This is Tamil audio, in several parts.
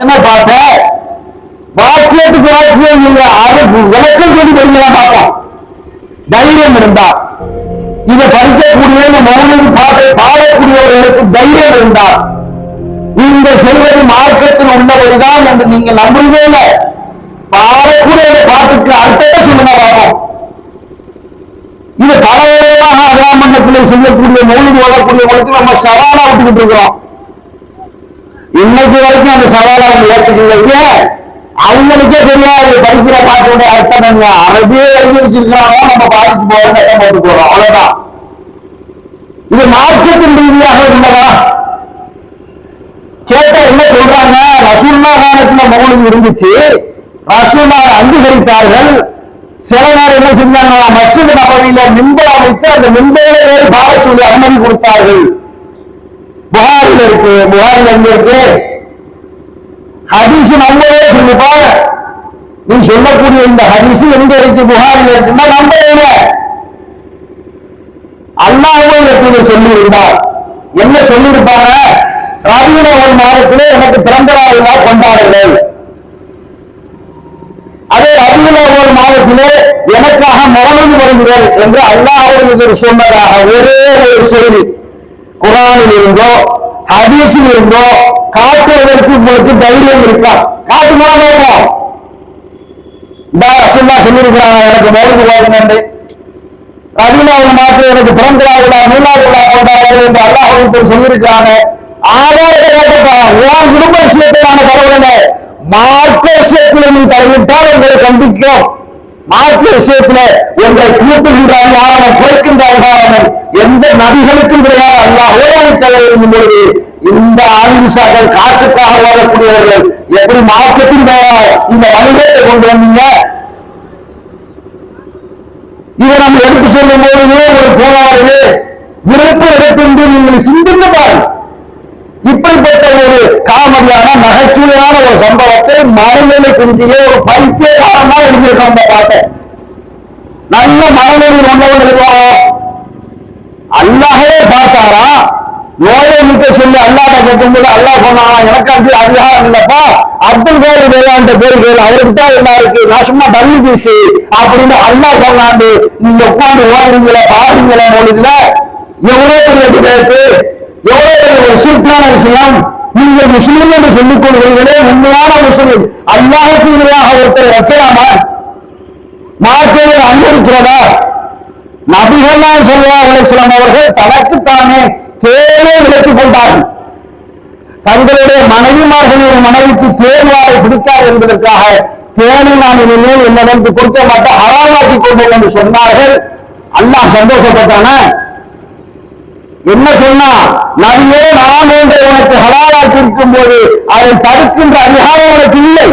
என்ன பார்த்த வாக்கியத்துக்கு வாக்கியம் நீங்க அதுக்கு விளக்கம் சொல்லி படிக்கலாம் பார்ப்போம். தைரியம் இருந்தா. இதை படிக்கக்கூடிய மௌனம் பாட்டை பாடக்கூடியவர்களுக்கு தைரியம் இருந்தா. நீங்கள் செல்வது மார்க்கத்தில் உள்ளபடிதான் என்று நீங்க நம்புறதே பாடக்கூடிய பாட்டுக்கு அர்த்தத்தை சொல்லுங்க பார்ப்போம். இது பலவிதமாக அகாமண்டத்தில் செய்யக்கூடிய மௌனம் ஓடக்கூடியவங்களுக்கு நம்ம சவாலா விட்டுக்கிட்டு இருக்கிறோம். இன்னைக்கு வரைக்கும் அந்த சவாலை அவங்க ஏற்றுக்கல அவங்களுக்கே தெரியாது. படிக்கிற பாட்டோட அர்த்தம் என்ன? அரபியே எழுதி வச்சிருக்கிறாங்க. நம்ம பாதிக்கு போக கட்டம் போட்டு போறோம். அவ்வளவுதான். இது மார்க்கத்தின் ரீதியாக உள்ளதா? கேட்டா என்ன சொல்றாங்க? ரசூல்மா காலத்துல மௌனம் இருந்துச்சு. ரசூல்லா அங்கீகரித்தார்கள். சில நேரம் என்ன செஞ்சாங்க மசித நபவியில மின்பல் அமைத்து அந்த மின்பரிலே வேறு அனுமதி கொடுத்தார்கள். புகாரில் இருக்கு புகாரில் எங்க இருக்கு? ஹதீஸ் நம்பவே சொல்லுப்பா நீ சொல்லக்கூடிய இந்த ஹதீஸ் எங்க இருக்கு புகாரில் இருக்குன்னா நம்பவே இல்லை அல்லாஹ்வும் இடத்துல சொல்லி இருந்தார் என்ன சொல்லியிருப்பாங்க? ரபியுல் ஒரு மாதத்திலே எனக்கு பிறந்த நாள் கொண்டாடுங்கள் அதே ரபியுல் மாதத்திலே எனக்காக மரணம் வருகிறேன் என்று அல்லாஹ் சொன்னதாக ஒரே ஒரு செய்தி. குரானில் இருந்தோ ஹதீஸில் இருந்தோ காட்டுவதற்கு உங்களுக்கு தைரியம் இருக்கா? காட்டுமா பார்ப்போம் இந்த ரசூல்லா சொல்லியிருக்கிறாங்க எனக்கு மௌலிக வாழ்க்கை ரபிலாவில் மாற்று எனக்கு பிறந்த நாள் விழா விழா என்று அல்லாஹ் சொல்லியிருக்கிறாங்க. ஆதாரத்தை கேட்டப்பா உன் குடும்ப விஷயத்தை நாங்க தரவில்லை மார்க்க விஷயத்தில் நீ தலையிட்டால் உங்களை கண்டிக்கிறோம். மார்க்க விஷயத்துல உங்களை கூட்டுகின்ற அதிகாரம் குறைக்கின்ற அவன் எந்த நபிகளுக்கும் கிடையாது. அல்லாஹ் ஓரளவு தலைவரும் பொழுது இந்த ஆயுஷாக்கள் காசுக்காக வாழக்கூடியவர்கள் எப்படி மார்க்கத்தின் பெயரால் இந்த வணிகத்தை கொண்டு வந்தீங்க? இதை நம்ம எடுத்து சொல்லும் போது ஒரு போராடு விருப்பம் எடுத்து நீங்கள் சிந்தித்து பாருங்கள். இப்படிப்பட்ட காமெடியான நகைச்சுவையான ஒரு சம்பவத்தை மனநிலை குறிஞ்சிய ஒரு பைத்தியகாரமா எழுதியிருக்கோம் அந்த பாட்டை. நல்ல மனநிலை ஒன்றவன் இருக்கும் அல்லாஹே பார்த்தாரா? நோயை நீக்க சொல்லி அல்லாட்ட கேட்கும்போது அல்லாஹ் சொன்னாரா எனக்கு அப்படி அதிகாரம் இல்லப்பா. அப்துல் காதர் வேளாண்ட பேர் கேளு அவருக்கு தான் என்ன இருக்கு? நான் சும்மா டம்மி பீஸு அப்படின்னு அல்லாஹ் சொன்னாண்டு நீங்க உட்காந்து ஓடுறீங்களா பாடுறீங்களா மொழியில? எவ்வளவு பெரிய டிபேட்டு எவ்வளவு ஒரு சூட்டான விஷயம். நீங்கள் முஸ்லீம் என்று சொல்லிக் கொள்வீர்களே உண்மையான முஸ்லீம். அல்லாஹுக்கு இணையாக ஒருத்தர் வைக்கலாமா? மார்க்கத்தை அனுமதிக்கிறதா நபிகள்லாம் சொல்லுவாங்க அலிஸ்லாம் அவர்கள் தனக்குத்தானே தேவை விலக்கிக் கொண்டார்கள். தங்களுடைய மனைவிமார்களின் மனைவிக்கு தேர்வாரை பிடிக்காது என்பதற்காக தேனை நான் இனிமேல் என்னிடத்து கொடுக்க மாட்டேன் ஹராமாக்கி கொண்டேன் என்று சொன்னார்கள். அல்லாஹ் சந்தோஷப்பட்டான? என்ன சொன்னா? நபியே நான் என்று உனக்கு ஹலாலாக்கி இருக்கும் போது அதை தடுக்கின்ற அதிகாரம் உனக்கு இல்லை.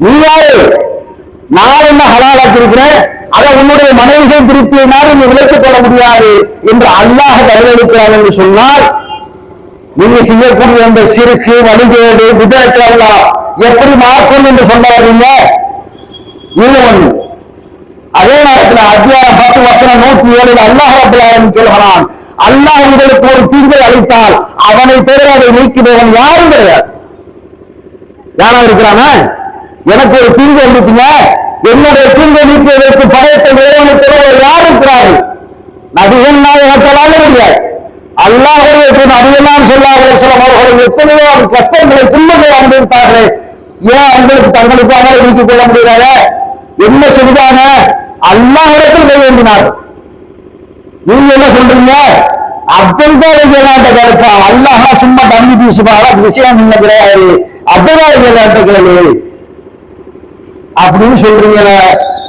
நீ யாரு? நான் என்ன ஹலாலாக்கி இருக்கிறேன் அதை உன்னுடைய மனைவிகள் திருப்தியினால் நீ விலைத்துக் கொள்ள முடியாது என்று அல்லாஹ் பதிலளிக்கிறான் என்று சொன்னால் நீங்க செய்யக்கூடிய அந்த சிறுக்கு வழிகேடு விதத்தை எல்லாம் எப்படி மாற்றம் என்று சொல்ல வர்றீங்க இது ஒண்ணு அதே நேரத்தில் அத்தியாயம் பத்து வருஷம் நூத்தி ஏழு அல்லாஹ் சொல்கிறான் அல்லாஹ் உங்களுக்கு ஒரு தீங்கை அளித்தால் அவனை தவிர அதை நீக்கினவன் யாரும் கிடையாது. யாரா இருக்கிறானா? எனக்கு ஒரு தீங்கு வந்துச்சுங்க. என்னுடைய தீங்கை நீக்குவதற்கு படைத்த இறைவனுக்கு ஒரு யார் இருக்கிறார்கள்? நபிகள் நாயகத்தலாக இல்லை அல்லாஹருக்கு நபிகளாம் சொல்லாத சில அவர்கள் எத்தனையோ கஷ்டங்களை துன்பங்களை அனுபவித்தார்களே. ஏன் அவங்களுக்கு தங்களுக்கு அவங்களை நீக்கிக் கொள்ள முடியாத என்ன செய்தாங்க? அல்லாஹிடத்தில் கை வேண்டினார்கள் நீங்க என்ன சொல்றீங்க? அப்துல் காதர் வேளாண்ட அல்லாஹா சும்மா தண்ணி பீசுவாரா? விஷயம் என்ன கிடையாது. அப்துல் காதர் கேளு. அப்படின்னு சொல்றீங்க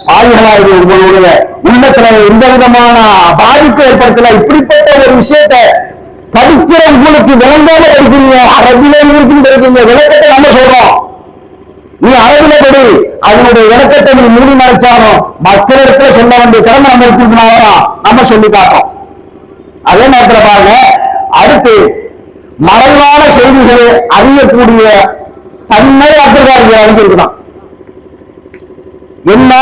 ஆய்வுகளாக உங்களுடைய உள்ளத்துல எந்த விதமான பாதிப்பு ஏற்படுத்தல. இப்படிப்பட்ட ஒரு விஷயத்தை படிக்கிற உங்களுக்கு விளங்காம படிக்கிறீங்க. அரபில இருக்குன்னு படிக்கிறீங்க. விளக்கத்தை நம்ம சொல்றோம். நீ அரபில படி அதனுடைய விளக்கத்தை நீ மூடி மறைச்சாலும் மக்களிடத்துல சொல்ல வேண்டிய திறமை நம்ம இருக்கிறதுனால நம்ம சொல்லி காட்டோம் அதே நேரத்தில் பாருங்க அடுத்து மறைவான செய்திகளை அறியக்கூடிய தன்மை அப்துல் அறிஞ்சிருக்கிறான் என்ன?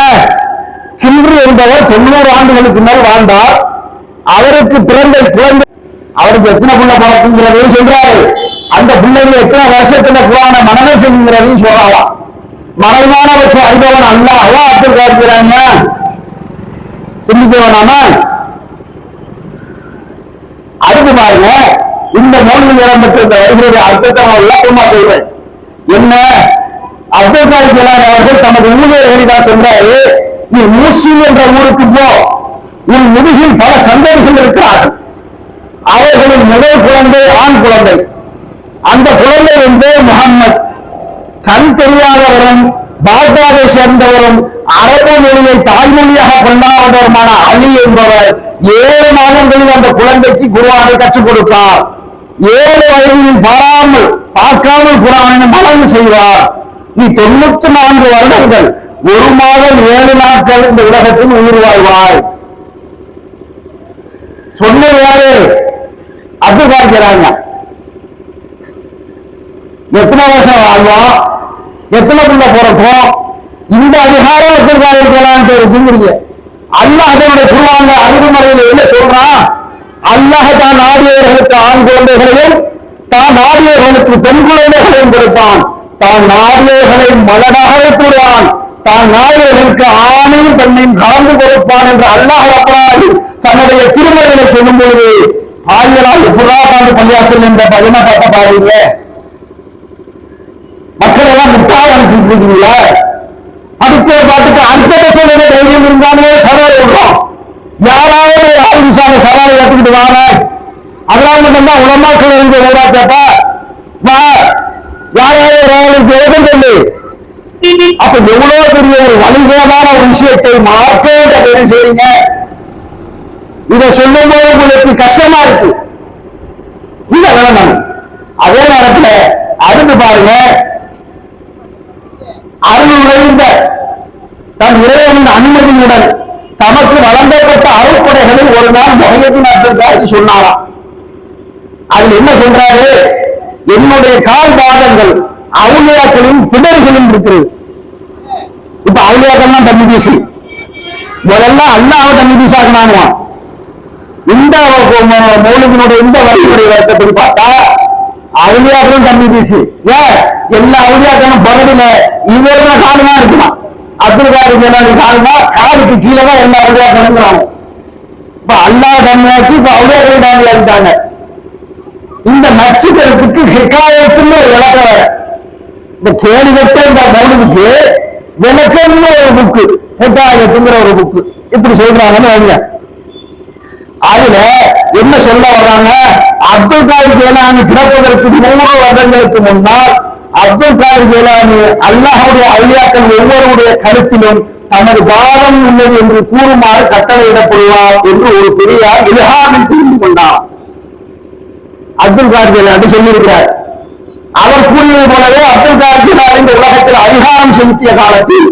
கின்று என்பவர் தொண்ணூறு ஆண்டுகளுக்கு மேல் வாழ்ந்தார். அவருக்கு பிறந்த குழந்தை அவருக்கு எத்தனை புள்ள பிறக்குங்கிறதையும் சொல்றாரு. அந்த பிள்ளைங்க எத்தனை வருஷத்துல குரான மனமே செய்யுங்கிறதையும் சொல்லலாம் மறைவானவற்றை அறிபவன் அல்ல. அவா அப்துல் காட்டுகிறாங்க சிந்திக்க வேணாமா அடுத்து பாருங்க. இந்த மூன்று நேரம் பெற்ற இந்த வருகிறது அர்த்தத்தை விளக்கமா செய்வேன். என்ன? அப்துல் காலிக் அவர்கள் தமது ஊழியர்களை தான் நீ மூசின் என்ற ஊருக்கு போ. உன் முதுகில் பல சந்ததிகள் இருக்கிறார்கள். அவர்களின் முதல் குழந்தை ஆண் குழந்தை. அந்த குழந்தை வந்து முகம்மது கண் தெரியாதவரும் பாக்தாதை சேர்ந்தவரும் அரபு மொழியை தாய்மொழியாக கொண்டாடுவருமான அலி என்பவர் ஏழு மாதங்களில் அந்த குழந்தைக்கு குருவானை கற்றுக் கொடுத்தார் ஏழு வயதில் பாராமல் பார்க்காமல் குரானை மனம் செய்வார். நீ தொண்ணூத்தி நான்கு வருடங்கள் ஒரு மாதம் ஏழு நாட்கள் இந்த உலகத்தில் உயிர் வாழ்வாய் சொன்ன யாரு அது பார்க்கிறாங்க எத்தனை வருஷம் வாழ்வா எத்தனை பிள்ளை பிறக்கும்? இந்த அதிகாரம் அப்துல் காதர் போலான்ட்டு இருக்குங்கிறீங்க அல்லாஹ் அதனுடைய குருவாங்க அறிவுமுறையில் என்ன சொல்றான்? அல்லாஹ் தான் நாடியவர்களுக்கு ஆண் குழந்தைகளையும் தான் நாடியவர்களுக்கு பெண் குழந்தைகளையும் கொடுப்பான். தான் நாடியவர்களை மலடாக வைத்துவிடுவான் தான் நாடியவர்களுக்கு ஆணையும் பெண்ணையும் கலந்து கொடுப்பான் என்று அல்லாஹ் ரப்பராகி தன்னுடைய திருமணங்களை சொல்லும் பொழுது ஆய்வலால் புறா பாண்டு பள்ளியாசல் என்ற பஜனை பாட்ட பாருங்க மக்கள் எல்லாம் முட்டாக இருக்கீங்களா அடுத்த பாட்டுக்கு அடுத்த சொல்லுங்க தைரியம் இருந்தாங்களே சவால் விடுறோம். யாராவது ஆரம்பிச்சாங்க சவாலை ஏற்றுக்கிட்டு வாங்க. அதெல்லாம் மட்டும் தான் உலமாக்கள் இருந்து ஊரா கேட்டா வா யாராவது ஒரு ஆளுக்கு எதுவும் சொல்லு? அப்ப எவ்வளவு பெரிய ஒரு வலிமையான ஒரு விஷயத்தை மாற்ற பேரு செய்றீங்க? இதை சொல்லும் போது உங்களுக்கு கஷ்டமா இருக்கு. இதை வேணும். அதே நேரத்தில் அடுத்து பாருங்க அருள் நிறைந்த தன் இறைவனின் அனுமதியுடன் தமக்கு வழங்கப்பட்ட அருட்படைகளில் ஒரு நாள் முகையத்தின் அர்த்தத்தை சொன்னாராம். அதில் என்ன சொல்றாரு? என்னுடைய கால் பாதங்கள் அவுளியாக்களின் பிடர்களில் இருக்கிறது. இப்ப அவுளியாக்கள் தம்பி பேசி முதல்ல அல்லாஹ் தண்ணி பீசாக்குனானுவான் இந்த மௌலிகனுடைய இந்த வழிமுறை விளக்கப்படி பார்த்தா அவுளியாக்களும் கம்மி பீசு ஏன் எல்லா அவுளியாக்களும் பரவில இவருமே காலமா இருக்குமா? அப்துல் காரி ஜலாலி காலமா? காலுக்கு கீழே தான் எல்லா அவுளியாக்களுங்கிறாங்க இப்ப அல்லா தண்ணியாச்சு இப்ப அவுளியாக்கள் தண்ணி இந்த நச்சுக்கிறதுக்கு ஹிகாயத்துன்னு ஒரு விளக்க இந்த கேடு கட்ட இந்த மௌலிக்கு விளக்கம்னு ஒரு புக்கு ஹிகாயத்துங்கிற ஒரு புக்கு இப்படி சொல்றாங்கன்னு வைங்க. அதுல என்ன சொல்ல வர்றாங்க? அப்துல் காதர் ஜெயலானி பிறப்பதற்கு நூறு வருடங்களுக்கு முன்னால் அப்துல் காதர் ஜெயலானி அல்லாஹுடைய அவுளியாக்கள் ஒவ்வொருடைய கருத்திலும் தமது பாதம் உள்ளது என்று கூறுமாறு கட்டளையிடப்படுவார் என்று ஒரு பெரியார் இலகாமில் தெரிந்து கொண்டார். அப்துல் காதர் ஜெயலானி சொல்லியிருக்கிறார். அவர் கூறியது போலவே அப்துல் காதர் ஜெயலானி இந்த உலகத்தில் அதிகாரம் செலுத்திய காலத்தில்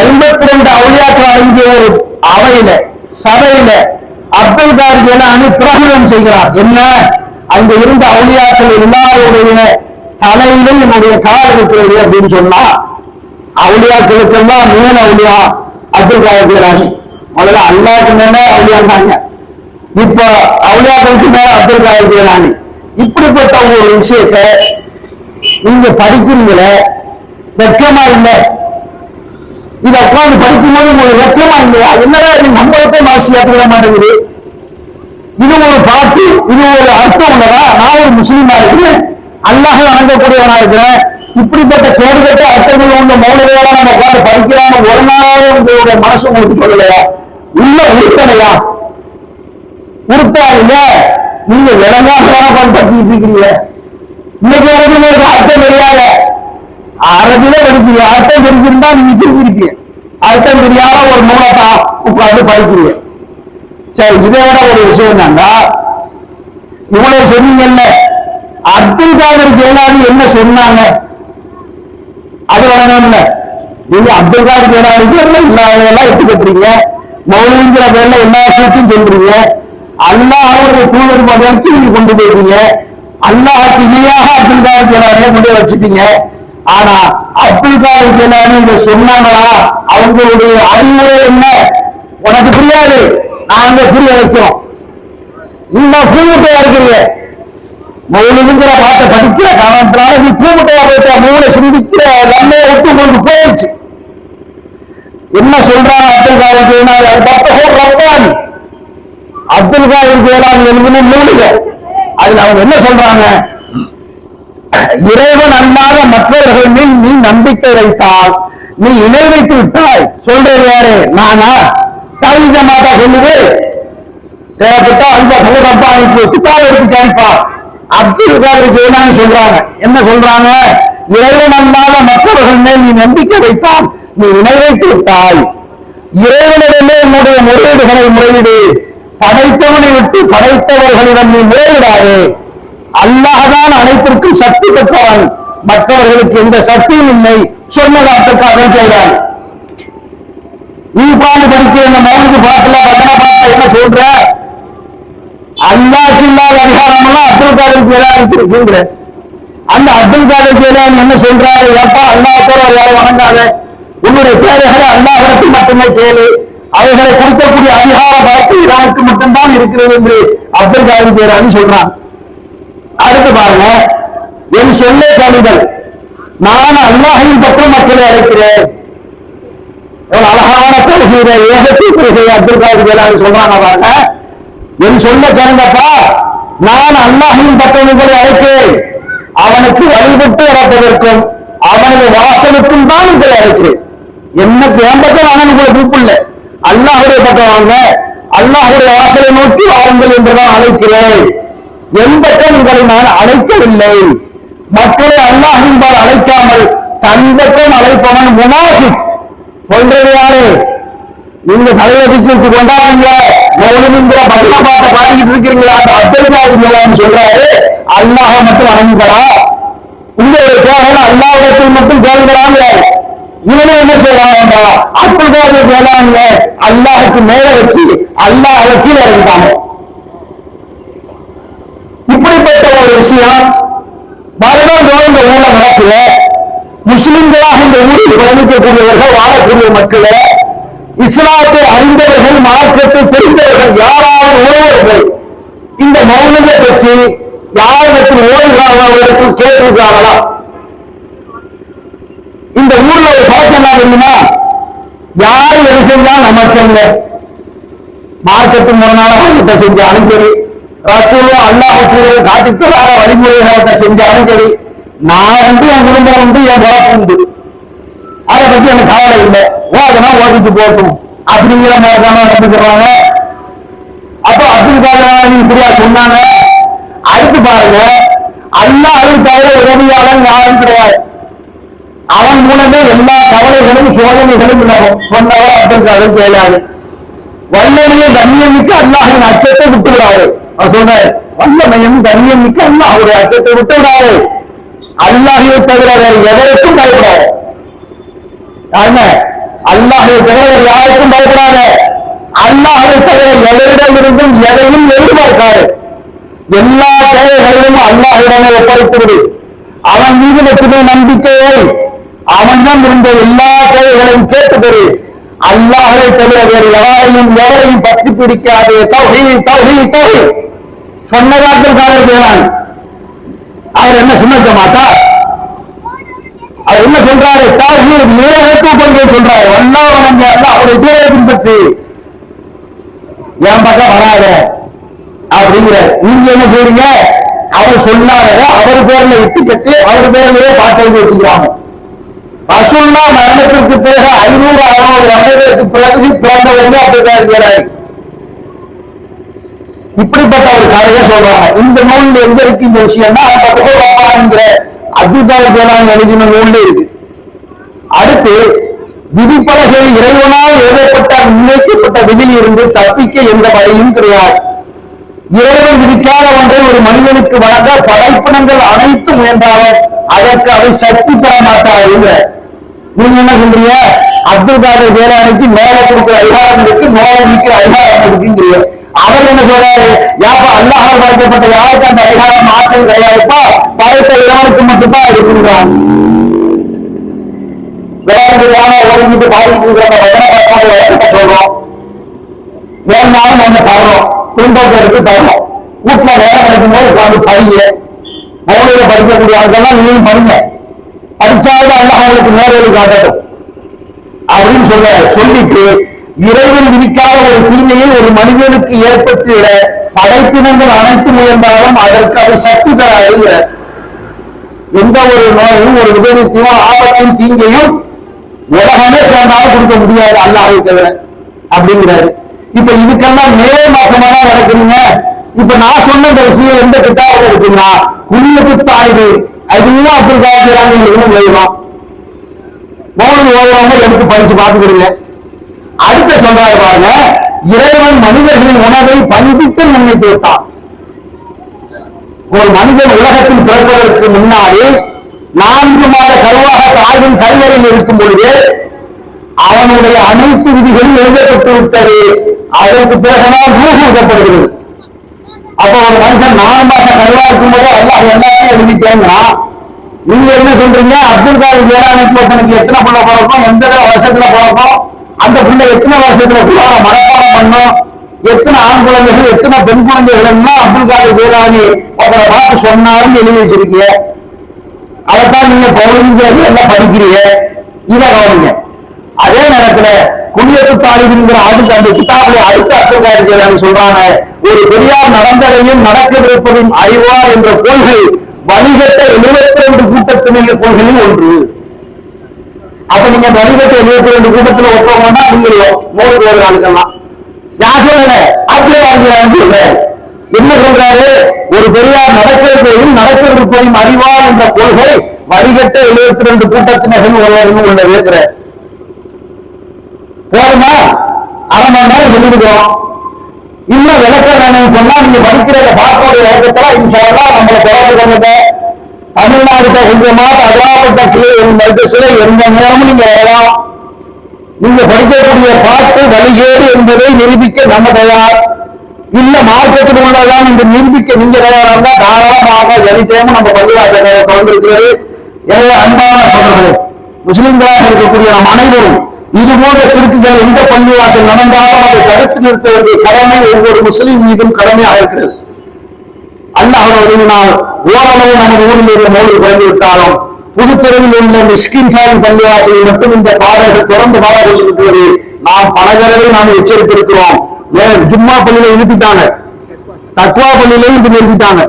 ஐம்பத்தி ரெண்டு அவுளியாக்கள் அடங்கிய ஒரு அவையில சபையில அப்துல் கார் ஜெலானி பிரகடனம் செய்கிறார். என்ன? அங்க இருந்த அவுளியாக்கள் எல்லாருடைய தலையிலும் என்னுடைய கால் இருக்கிறது அப்படின்னு சொன்னா அவுளியாக்களுக்கெல்லாம் மேல் அவுளியா? அப்துல் கார் ஜெலானி முதல்ல அல்லாவுக்கு மேல அவுளியாண்டாங்க இப்ப அவுளியாக்களுக்கு மேல அப்துல் கார் ஜெலானி இப்படிப்பட்ட ஒரு விஷயத்தை நீங்க படிக்கிறீங்களே? வெக்கமா இல்லை? இதை உட்கார்ந்து படிக்கும்போது உங்களுக்கு இல்லையா என்னடா இது? நம்மளுக்கே மனசு ஏற்றுக்கிற மாட்டேங்குது. இது ஒரு பாட்டு இது ஒரு அர்த்தம் உள்ளதா நான் ஒரு முஸ்லீமா இருக்கிறேன். அல்லாஹ் வணங்கக்கூடியவனா இருக்கிறேன். இப்படிப்பட்ட கேடுபட்ட அர்த்தங்கள் உள்ள மௌலவையோட நம்ம உட்கார்ந்து படிக்கிறான்னு ஒரு நாளாவது உங்களுடைய மனசு உங்களுக்கு சொல்லலையா? உள்ள உறுத்தலையா? உறுத்தா இல்ல? நீங்க விளங்காம உட்கார்ந்து படிச்சுட்டு இருக்கீங்க இன்னைக்கு வரைக்கும் உங்களுக்கு அர்த்தம் தெரியாத? அரபில படிக்கிறீங்க. அர்த்தம் தெரிஞ்சிருந்தா நீங்க தெரிஞ்சிருப்பீங்க அர்த்தம் தெரியாத ஒரு நூலை தான் உட்கார்ந்து படிக்கிறீங்க. சரி இதை விட ஒரு விஷயம் என்னன்னா இவ்வளவு சொன்னீங்கல்ல அப்துல் காதர் ஜெயலாலி என்ன சொன்னாங்க? அது வழங்கல நீங்க அப்துல் காதர் ஜெயலாலிக்கு என்ன இல்லாததெல்லாம் எடுத்து கட்டுறீங்க மௌலிங்கிற பேர்ல எல்லா விஷயத்தையும் சொல்றீங்க. அல்லாஹ் அவருடைய தூதர் வரைக்கும் நீங்க கொண்டு போயிருக்கீங்க அல்லாஹ் இணையாக அப்துல் காதர் ஜெயலாலியை கொண்டு வச்சுட்டீங்க. ஆனா அப்துல் காதர் ஜெயலானி இதை சொன்னாங்களா? அவங்களுடைய அறிவுரை என்ன? உனக்கு புரியாது. நாங்க புரிய வைக்கிறோம் நீங்க பூமுட்டையா இருக்கிறீங்க. மௌலிங்கிற பாட்டை படிக்கிற காரணத்தினால நீ பூமுட்டையா போயிட்ட. மூளை சிந்திக்கிற நன்மையை விட்டு உங்களுக்கு போயிடுச்சு. என்ன சொல்றாங்க அப்துல் காதர் ஜெயலானி பக்தகோ ரப்பானி. அப்துல் காதர் ஜெயலானி எழுதின மூலிகை. அதுல அவங்க என்ன சொல்றாங்க? இறைவன் அன்பாக மற்றவர்கள் மேல் நீ நம்பிக்கை வைத்தால் நீ இணை வைத்து விட்டாய். சொல்றது யாரு நானா? தாய் ஜமாத்தா சொல்லுது. தேவைப்பட்டா அந்த சமூகப்பாவுக்கு கிட்டாப் எடுத்து கேட்பா அப்துல் காதர் ஜெயலானி சொல்றாங்க. என்ன சொல்றாங்க? இறைவன் அன்பாக மற்றவர்கள் மேல் நீ நம்பிக்கை வைத்தால் நீ இணை வைத்து விட்டாய். இறைவனிடமே உன்னுடைய முறையீடுகளை முறையீடு. படைத்தவனை விட்டு படைத்தவர்களிடம் நீ முறையிடாதே. அல்லாஹ்தான் அனைத்திற்கும் சக்தி பெற்றவன். மற்றவர்களுக்கு எந்த சக்தியும் இல்லை. சொன்னதாற்றுக்காக செய்கிறான் நீ உட்கார்ந்து படிக்கிற இந்த மௌலிக்கு பார்க்கல பட்டண பாட்டுல என்ன சொல்ற? அல்லாக்கு இல்லாத அதிகாரம் எல்லாம் அப்துல் காதர் ஜெயலானிக்கு இருக்குங்கிற அந்த அப்துல் காதர் ஜெயலானி என்ன சொல்றாரு ஏப்பா அல்லாஹ் கூட யாரும் வணங்காத. உன்னுடைய தேவைகளை அல்லாஹிடத்தில் மட்டுமே கேளு. அவைகளை கொடுக்கக்கூடிய அதிகார பலத்து நமக்கு மட்டும்தான் இருக்கிறது என்று அப்துல் காதர் ஜெயலானி சொல்றான். அடுத்து பாருங்க. என் சொல்லே கழிதல் நான் அல்லாஹின் பக்கம் மக்களை அழைக்கிறேன். அழகான கொள்கையில ஏகத்தை கொள்கையை அப்துல் காதர் ஜெயலானி சொல்றாங்க பாருங்க. என் சொல்ல கேளுங்கப்பா நான் அல்லாஹின் பக்கம் உங்களை அழைக்கிறேன். அவனுக்கு வழிபட்டு இறப்பதற்கும் அவனது வாசலுக்கும் தான் உங்களை அழைக்கிறேன். என்ன என் பக்கம் நான் உங்களை கூப்பிடல. அல்லாஹுடைய பக்கம் வாங்க. அல்லாஹுடைய வாசலை நோக்கி வாருங்கள் என்றுதான் அழைக்கிறேன். எந்த பக்கம் உங்களை நான் அழைக்கவில்லை. மக்களை அல்லாஹின்பால் அழைக்காமல் தன் பக்கம் அழைப்பவன் முனாஃபிக். சொல்றது யாரு? நீங்க தலைவதிக்கு வச்சு கொண்டாடுங்க மௌலமிங்கிற பக்த பாட்டை பாடிக்கிட்டு இருக்கிறீங்களா? அந்த சொல்றாரு. அல்லாஹ மட்டும் வணங்குங்களா உங்களுடைய தேவைகளை அல்லாஹிடத்தில் மட்டும் கேளுங்களாங்கிறாரு இவனும் என்ன செய்யறாங்க அப்துல் காதர் செய்யறாங்க அல்லாஹுக்கு மேல வச்சு அல்லாஹ் கீழே இறங்கிட்டாங்க இப்படிப்பட்ட ஒரு விஷயம். வருடந்தோறும் இந்த ஊர்ல நடக்குது. முஸ்லிம்களாக இந்த ஊரில் பயணிக்கக்கூடியவர்கள் வாழக்கூடிய மக்கள் இஸ்லாத்தை அறிந்தவர்கள் மார்க்கத்தை தெரிந்தவர்கள் யாராவது ஒருவர்கள் இந்த மௌனத்தை பற்றி யாரிடத்தில் ஓடுகிறார்கள் கேட்டிருக்கிறார்களா இந்த ஊர்ல ஒரு பழக்கம் என்ன தெரியுமா? யார் எது செஞ்சா நமக்கு என்ன? மார்க்கெட்டு முரணான வழிபட்ட செஞ்சாலும் சரி. ரசூலும் அல்லாஹ் கூறுகள் காட்டித்தராத வழிமுறைகளை செஞ்சாலும் சரி நான் வந்து என் குடும்பம் உண்டு என் வழக்கு உண்டு. அதை பத்தி எனக்கு கவலை இல்லை. ஓதுனா ஓடிட்டு போட்டும் அப்படிங்கிற மாதிரி தானே நடந்துக்கிறாங்க. அப்ப அப்துல் கலாம் இப்படியா சொன்னாங்க? அடுத்து பாருங்க. அல்லாஹ் தவிர உதவியாளன் யாரும் கிடையாது. அவன் மூலமே எல்லா கவலைகளும் சோதனைகளும் விலகும். சொன்னவர் அப்துல் கலாம் கேளாது வல்லடியை கண்ணியமிக்க அல்லாஹின் அச்சத்தை விட்டு விடாது அவர் சொன்னார் வல்லமையும் கண்ணியமிக்க அல்லாஹுடைய அச்சத்தை விட்டு விடாது அல்லாஹியை தவிர வேறு எவருக்கும் பயப்படாது. யாருங்க? அல்லாஹை தவிர வேறு யாருக்கும் பயப்படாத. அல்லாஹை தவிர எவரிடமிருந்தும் எதையும் எதிர்பார்க்காது. எல்லா தேவைகளிலும் அல்லாஹிடமே ஒப்படைத்துவிடு. அவன் மீது மட்டுமே நம்பிக்கையை அவனிடம் இருந்த எல்லா தேவைகளையும் கேட்டு பெறு அல்லாஹை தவிர வேறு எவரையும் எவரையும் பற்றி பிடிக்காது. தௌஹி தௌஹி தௌஹி சொன்னதாக்கள் காலம் செய்வான் அவர் என்ன சுமக்க மாட்டார் அவர் என்ன சொல்றாரு? தாஹீர் ஏகத்துவ கொள்கை சொல்றாரு. ஒன்னா நம்ம அவருடைய தூரை பின்பற்றி. என் பக்கம் வராத. அப்படிங்கிற. நீங்க என்ன செய்றீங்க? அவர் சொன்னாரோ அவர் பேர்ல இட்டு கட்டி அவர் பேர்லயே பாட்டு எழுதி வச்சுக்கிறாங்க. ரசூல்லா மரணத்திற்கு பிறகு ஐநூறு அறுநூறு வருடங்களுக்கு பிறகு பிறந்தவங்க அப்படிதான் இருக்கிறாரு இப்படிப்பட்ட ஒரு கதையை சொல்றாங்க. இந்த நூல்ல எங்க இருக்கு இந்த விஷயம்னா பத்துக்கிற அப்துல் ஜெயலான் எழுதின நூல் இருக்கு. அடுத்து விதிப்பலகை இறைவனால் எழுதப்பட்ட முன்வைக்கப்பட்ட விதியில் இருந்து தப்பிக்க எந்த வழியும் கிடையாது. இறைவன் விதிக்காத ஒன்றை ஒரு மனிதனுக்கு வழங்க படைப்பினங்கள் அனைத்து முயன்றாலும் அதற்கு அவை சக்தி பெற மாட்டார் நீங்க என்ன சொல்றீங்க? அப்துல் காதர் ஜெயலானிக்கு மேல கொடுக்கிற அதிகாரம் இருக்கு மேல நிற்கிற அதிகாரம் இருக்குங்கிறீங்க. அவர் என்ன சொல்றாரு? யாப்பா அல்லாஹ் படைக்கப்பட்ட யாருக்கு அந்த அதிகாரம் ஆற்றல் கிடையாதுப்பா. படைத்த இறைவனுக்கு மட்டும்தான் இருக்குங்கிறாங்க விளக்கங்களான ஒதுங்கிட்டு பாதிக்கிற சொல்றோம். வேணாலும் நம்ம தர்றோம் துன்பத்திற்கு தர்றோம் வீட்டுல வேலை கிடைக்கும் போது உட்காந்து படிங்க. மௌலிக படிக்கக்கூடிய ஆட்கள்லாம் நீங்களும் படிங்க. படிச்சாலும் அல்லாஹ் உங்களுக்கு நேரடி காட்டட்டும். அப்படின்னு சொல்ல சொல்லிட்டு இறைவன் விதிக்காத ஒரு தீமையை ஒரு மனிதனுக்கு ஏற்படுத்திவிட படைப்பினங்கள் அனைத்து முயன்றாலும் அதற்கு அது சக்தி தராது எந்த ஒரு நோயும் ஒரு விபரீத்தையும் ஆபத்தையும் தீங்கையும் உலகமே சேர்ந்தாலும் கொடுக்க முடியாது அல்லாஹை தவிர. அப்படிங்கிறாரு. இப்ப இதுக்கெல்லாம் நேர மாற்றமா தான் நடக்குதுங்க. இப்ப நான் சொன்ன இந்த விஷயம் எந்த கிட்டாவில் இருக்குன்னா குள்ளுக்கு தாய்வு அதுவும் அப்துல் காலத்தில் இதுவும் விளையும் மௌனம் ஓதுறவங்க எடுத்து படிச்சு பார்த்துக்கிடுங்க. அடுத்த சொல்றாரு பாருங்க இறைவன் மனிதர்களின் உணவை பண்பிட்டு முன்னிட்டு விட்டான் ஒரு மனிதன் உலகத்தில் பிறப்பதற்கு முன்னாடி நான்கு மாத கருவாக தாயின் கருவறையில் இருக்கும் பொழுது அவனுடைய அனைத்து விதிகளும் எழுதப்பட்டு விட்டது. அதற்கு பிறகுதான் ரூஹ் எழுதப்படுகிறது அப்ப ஒரு மனுஷன் நாலு மாசம் கருவா இருக்கும் போது அல்லாஹ் எல்லாத்தையும் எழுதிட்டேன்னா நீங்க என்ன சொல்றீங்க? அப்துல் காதர் ஜெயலலிதா தனக்கு எத்தனை பிள்ளை பிறக்கும்? எந்த வருஷத்துல பிறக்கும்? அந்த பிள்ளை எத்தனை வருஷத்துல குரான மனப்பாடம் பண்ணும் எத்தனை ஆண் குழந்தைகள் எத்தனை பெண் குழந்தைகள் அப்துல் காதர் ஜெயலானி ஒருத்தரை பார்த்து சொன்னாலும் எழுதி வச்சிருக்கீங்க. அதைத்தான் நீங்க பௌர்ணமிங்கிறது எல்லாம் படிக்கிறீங்க? இதை கவனிங்க. அதே நேரத்துல குடியரசு தாலிபின்கிற அதுக்கு அந்த கிதாபுல அடுத்த அப்துல் காதர் ஜெயலானி சொல்றாங்க ஒரு பெரியார் நடந்ததையும் நடக்கவிருப்பதையும் அறிவார் என்ற கொள்கை வணிகத்தை எழுபத்தி ரெண்டு கூட்டத்தினர் கொள்கையில் ஒன்று. அப்ப நீங்க வணிகத்தை எழுபத்தி ரெண்டு கூட்டத்துல ஒப்பவங்கன்னா நீங்க மூணு பேர் ஆளுக்கலாம் நான் சொல்லல. அப்துல் காதர் சொல்றேன். என்ன சொல்றாரு? ஒரு பெரியார் நடக்கிறதையும் நடக்கவிருப்பதையும் அறிவார் என்ற கொள்கை வடிகட்ட எழுபத்தி ரெண்டு கூட்டத்தினர்கள் ஒருவரும் உள்ள இருக்கிற போதுமா? அரை மணி நேரம் சொல்லிருக்கிறோம். இன்னும் விளக்கம் வேணும்னு சொன்னா நீங்க படிக்கிற பாக்கோட விளக்கத்துல இன்ஷால்லா நம்மளை தொடர்பு கொண்டுங்க தமிழ்நாடு கொஞ்சமா அகலாப்பட்ட கிளை மருத்துவ எந்த நேரமும் நீங்க வரலாம். நீங்க படிக்கக்கூடிய பாட்டு வழிகேடு என்பதை நிரூபிக்க நம்ம தயார். இல்ல மார்க்கெட்டுக்கு உள்ளதான் நீங்க நிரூபிக்க நீங்க தயாரா இருந்தா தாராளமாக எனி நம்ம பள்ளிவாசல் தொடர்ந்திருக்கிறது எனவே அன்பான சொல்றது முஸ்லிம்களாக இருக்கக்கூடிய நம் அனைவரும் இது போன்ற சிறுக்குகள் எந்த பள்ளிவாசல் நடந்தாலும் அதை தடுத்து நிறுத்த வேண்டிய கடமை ஒவ்வொரு முஸ்லிம் மீதும் கடமையாக இருக்கிறது. அல்லாஹ் உதவினால் ஓரளவு நமது ஊரில் உள்ள மோடி குறைந்து விட்டாலும் புதுத்தெருவில் உள்ள மிஸ்கின் சாயின் பள்ளிவாசலில் மட்டும் இந்த பாதைகள் தொடர்ந்து பாடப்பட்டிருக்கிறது நாம் பல தடவை நாம் எச்சரித்திருக்கிறோம். ஏன்? ஜும்மா பள்ளியில நிறுத்திட்டாங்க தக்குவா பள்ளியிலையும் இப்படி நிறுத்திட்டாங்க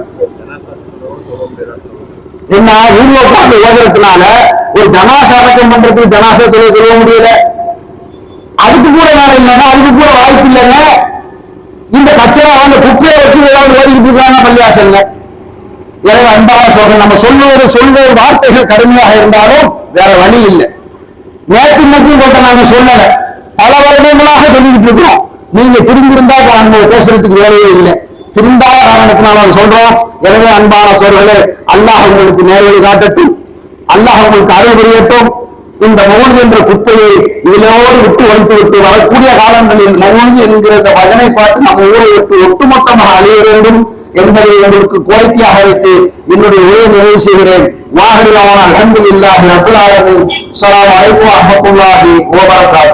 என்ன? இவங்க உட்கார்ந்து ஓதுறதுனால ஒரு ஜனாசா அடக்கம் பண்றதுக்கு ஜனாசா தொழில் சொல்ல முடியல. அதுக்கு கூட வேலை இல்லைன்னா அதுக்கு கூட வாய்ப்பு இல்லைங்க இந்த கச்சரை அந்த குப்பையை வச்சு ஏதாவது ஓதிக்கிட்டு இருக்காங்க பள்ளிவாசல்ல எனவே அன்பான சொல்றேன். நம்ம சொல்லுவது சொல்வது வார்த்தைகள் கடுமையாக இருந்தாலும் வேற வழி இல்லை. நேற்று இன்னைக்கு கொண்ட நாங்க சொல்லல. பல வருடங்களாக சொல்லிக்கிட்டு இருக்கிறோம். நீங்க திரும்பியிருந்தா இப்ப நம்ம பேசுறதுக்கு வேலையே இல்லை. திரும்பாத காரணத்துக்கு நாங்க சொல்றோம். எனவே அன்பான சோர்களே அல்லாஹ் உங்களுக்கு நேரடி காட்டட்டும். அல்லாஹ் உங்களுக்கு அருள் புரியட்டும். இந்த மௌனி என்ற குப்பையை இதிலோடு விட்டு ஒழித்து விட்டு வரக்கூடிய காலங்களில் மௌனி என்கிற இந்த வதனை பார்த்து நம்ம ஊரை விட்டு ஒட்டுமொத்தமாக அழிய வேண்டும் என்பதை உங்களுக்கு கோரிக்கையாக வைத்து என்னுடைய உரையை நிறைவு செய்கிறேன். வாகடிலான அலமது இல்லாஹி அபுலாயும் சலாம் அழைப்பு அலைக்கும் வரஹ்மத்துல்லாஹி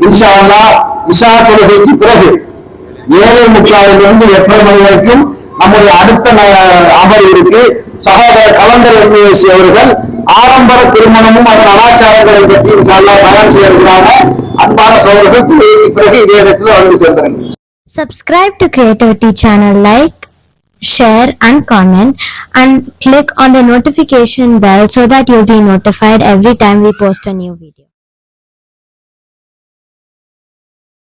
இன்ஷா அல்லா இஷா தொழுகைக்கு பிறகு ஏழை முக்காலிலிருந்து எட்டரை மணி வரைக்கும் நம்முடைய அடுத்த ந- அமர்வு இருக்கு. சகோதரர் கலந்தர் எம்ஏசி அவர்கள் ஆடம்பர திருமணமும் அதன் அனாச்சாரங்களை பற்றி இன்ஷா அல்லாஹ் பயன் செய்ய இருக்கிறாங்க அன்பான சகோதரர்கள் தொழுகைக்கு பிறகு இதே இடத்துல வந்து சேர்ந்துருங்க Subscribe to Creativity channel, like, share and comment and click on the notification bell so that you'll be notified every time we post a new video.